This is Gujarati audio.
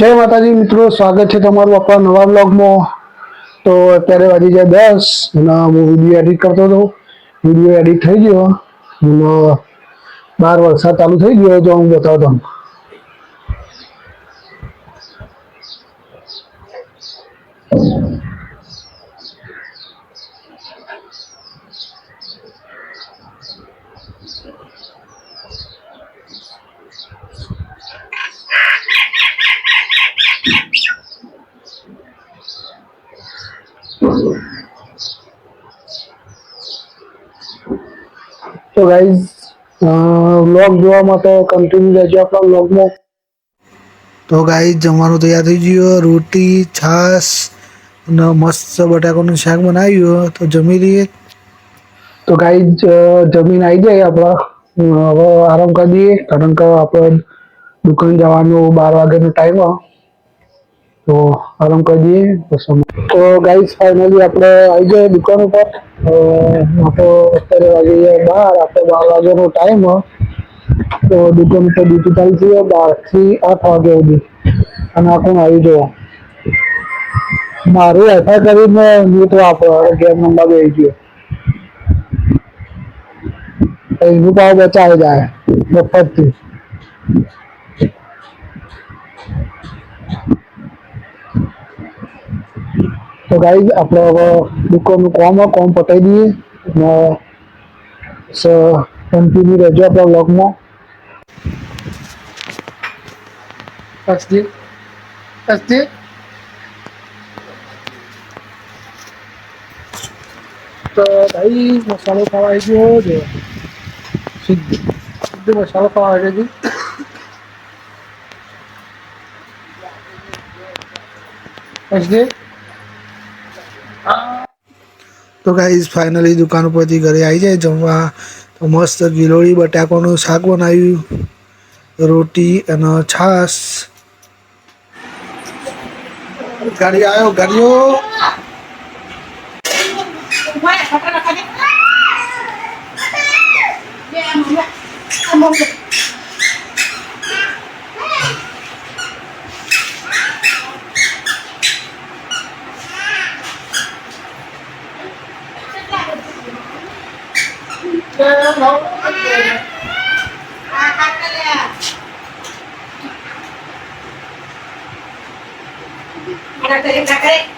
જય માતાજી મિત્રો, સ્વાગત છે તમારું આપણા નવા બ્લોગમાં તો અત્યારે વાગી જાય દસ અને હું વીડિયો એડિટ કરતો હતો. વીડિયો એડિટ થઈ ગયો. અને બાર વરસાદ ચાલુ થઈ ગયો તો હું બતાવતો તમને. તો ગાઈઝ બ્લોગ જોવા માટે કન્ટિન્યુ રહેજો આપણા બ્લોગમાં તો ગાઈઝ જમવાનું તૈયાર થઈ ગયું રોટી છાશ અને મસ્ત બટાકાનું શાક બનાવ્યું તો જમી લઈએ. તો ગાઈઝ જમીન આવી જાય આપણા. હવે આરામ કરી દઈએ કારણ કે આપણે દુકાન જવાનું બાર વાગ્યાનો ટાઈમ તો આરામ કરી દઈએ પછી તો ગાઈઝ ફાઇનલી આપણે આવી જાય દુકાન ઉપર અ, આપણે અત્યારે વાગી ગયા બાર આપણે બાર વાગ્યાનો ટાઈમ તો દુકાન ઉપર ડ્યુટી ચાલુ છે બારથી આઠ વાગ્યા સુધી અને આ કોણ આવી જવા મારું એફઆઈ કરીને મીટ વાપરો ગેમ નંબર બે ગયો એનું પાવ બચાવી જાય મફતથી તો ગાઈઝ આપણે હવે દુકાનનું કામ હોય, કામ પતાવી દઈએ અને કન્ટિન્યુ રહેજો આપણા બ્લોગમાં હસતી હસતી તો ભાઈ મસાલો ખાવા આવી ગયો છે સીધું સીધું મસાલો ખાવા આવી ગયો હસતી તો ગાઈઝ ફાઇનલી દુકાન ઉપરથી ઘરે આવી જાય, જમવા. તો મસ્ત ગિલોળી, બટાકોનું શાક બનાવ્યું. રોટી અને છાશ. ગાડી આવ્યો ગાડીઓ. Come on. Ada yang kakek?